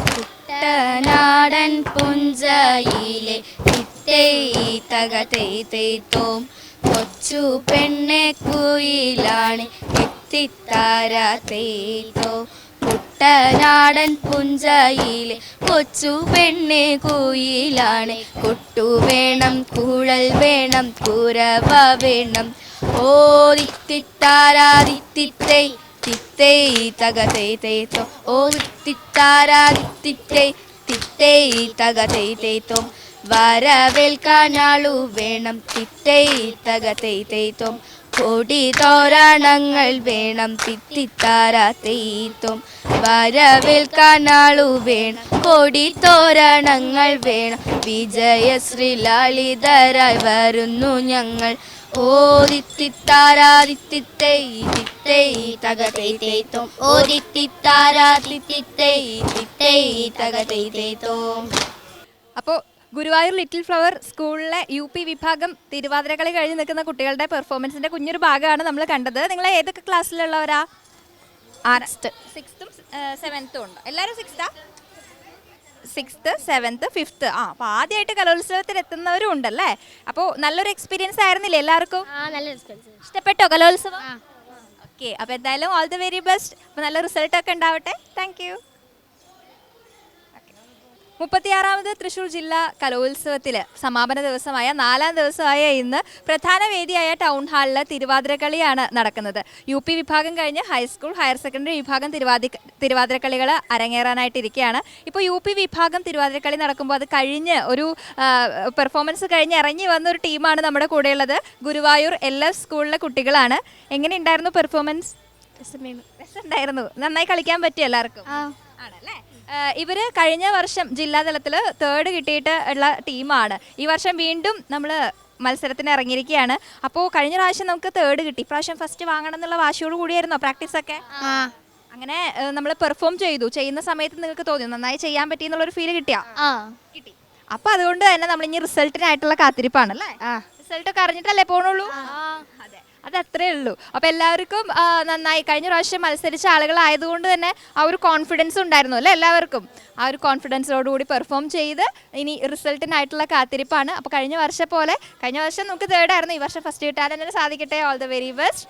കുട്ടനാടൻ പുഞ്ചയിലെ തിത്തേ തക തേത്തോം. കൊച്ചു പെണ്ണെ കുയിലാണ് എത്തിത്താര തേത്തോ. കുട്ടനാടൻ പുഞ്ചയിലെ കൊച്ചു പെണ്ണെ കുയിലാണ് കൊട്ടു വേണം കുഴൽ വേണം കുരവ വേണം. ഓ തിത്തേ തക തേത്തോ ഓ തിത്താരാ തിത്തേ തിത്തേ തകതേ തേത്തോ വരവേൽക്കാനാളു വേണം തിത്തേ തക കോടി കൊടി തോരണങ്ങൾ വേണം തിത്തിത്താര തെയ്ത്തും വരവേൽക്കാനാളു വേണം കൊടി തോരണങ്ങൾ വേണം. വിജയശ്രീ ലളിതരായി വരുന്നു ഞങ്ങൾ. തെയ്ത്തോം അപ്പോൾ ഗുരുവായൂർ ലിറ്റിൽ ഫ്ലവർ സ്കൂളിലെ യു പി വിഭാഗം തിരുവാതിരകളി കഴിഞ്ഞ് നിൽക്കുന്ന കുട്ടികളുടെ പെർഫോമൻസിന്റെ കുഞ്ഞൊരു ഭാഗമാണ് നമ്മൾ കണ്ടത്. നിങ്ങൾ ഏതൊക്കെ ക്ലാസ്സിലുള്ളവരാ? സിക്സ്ത്തും സെവൻത്തും ഉണ്ട്. എല്ലാവരും സിക്സ്താ? സിക്സ്ത്ത് സെവൻത്ത് ഫിഫ്ത്ത് ആ അപ്പോൾ ആദ്യമായിട്ട് കലോത്സവത്തിൽ എത്തുന്നവരും ഉണ്ടല്ലേ? അപ്പോൾ നല്ലൊരു എക്സ്പീരിയൻസ് ആയിരുന്നില്ലേ എല്ലാവർക്കും? ഇഷ്ടപ്പെട്ടോ കലോത്സവം? ഓക്കെ അപ്പോൾ എന്തായാലും ഓൾ ദി വെരി ബെസ്റ്റ് അപ്പോൾ നല്ല റിസൾട്ട് ഒക്കെ ഉണ്ടാവട്ടെ. താങ്ക് യു മുപ്പത്തിയാറാമത് തൃശൂർ ജില്ലാ കലോത്സവത്തിൽ സമാപന ദിവസമായ നാലാം ദിവസമായ ഇന്ന് പ്രധാന വേദിയായ ടൗൺ ഹാളിൽ തിരുവാതിരക്കളിയാണ് നടക്കുന്നത്. യു പി വിഭാഗം കഴിഞ്ഞ് ഹൈസ്കൂൾ ഹയർ സെക്കൻഡറി വിഭാഗം തിരുവാതി തിരുവാതിരക്കളികൾ അരങ്ങേറാനായിട്ടിരിക്കുകയാണ് ഇപ്പോൾ യു പി വിഭാഗം തിരുവാതിരക്കളി നടക്കുമ്പോൾ അത് കഴിഞ്ഞ് ഒരു പെർഫോമൻസ് കഴിഞ്ഞ് ഇറങ്ങി വന്ന ഒരു ടീമാണ് നമ്മുടെ കൂടെയുള്ളത്. ഗുരുവായൂർ എൽ എഫ് സ്കൂളിലെ കുട്ടികളാണ്. എങ്ങനെയുണ്ടായിരുന്നു പെർഫോമൻസ് രസമുണ്ടായിരുന്നു. നന്നായി കളിക്കാൻ പറ്റിയ എല്ലാവർക്കും? ആണല്ലേ? ഇവർ ഇവർ കഴിഞ്ഞ വർഷം ജില്ലാതലത്തിൽ തേർഡ് കിട്ടിയിട്ട് ഉള്ള ടീമാണ്. ഈ വർഷം വീണ്ടും നമ്മൾ മത്സരത്തിന് ഇറങ്ങിയിരിക്കുകയാണ്. അപ്പോൾ കഴിഞ്ഞ പ്രാവശ്യം നമുക്ക് തേർഡ് കിട്ടി. ഇപ്രാവശ്യം ഫസ്റ്റ് വാങ്ങണം എന്നുള്ള വാശിയോട് കൂടിയായിരുന്നോ പ്രാക്ടീസ് ഒക്കെ? അങ്ങനെ നമ്മൾ പെർഫോം ചെയ്തു. ചെയ്യുന്ന സമയത്ത് നിങ്ങൾക്ക് തോന്നി നന്നായി ചെയ്യാൻ പറ്റി എന്നുള്ളൊരു ഫീൽ കിട്ടിയാ? കിട്ടി. അപ്പൊ അതുകൊണ്ട് തന്നെ നമ്മൾ ഇനി റിസൾട്ടിനായിട്ടുള്ള കാത്തിരിപ്പാണ് അല്ലേ റിസൾട്ട് ഒക്കെ അറിഞ്ഞിട്ടല്ലേ പോണുള്ളൂ? അതെ. അത് അത്രേ ഉള്ളൂ. അപ്പൊ എല്ലാവർക്കും നന്നായി കഴിഞ്ഞ പ്രാവശ്യം മത്സരിച്ച ആളുകളായതുകൊണ്ട് തന്നെ ആ ഒരു കോൺഫിഡൻസ് ഉണ്ടായിരുന്നു അല്ലേ എല്ലാവർക്കും? ആ ഒരു കോൺഫിഡൻസോടുകൂടി പെർഫോം ചെയ്ത് ഇനി റിസൾട്ടിനായിട്ടുള്ള കാത്തിരിപ്പാണ്. അപ്പോൾ കഴിഞ്ഞ വർഷം പോലെ കഴിഞ്ഞ വർഷം നമുക്ക് തേർഡ് ആയിരുന്നു. ഈ വർഷം ഫസ്റ്റ് കിട്ടാൻ തന്നെ സാധിക്കട്ടെ. All the very best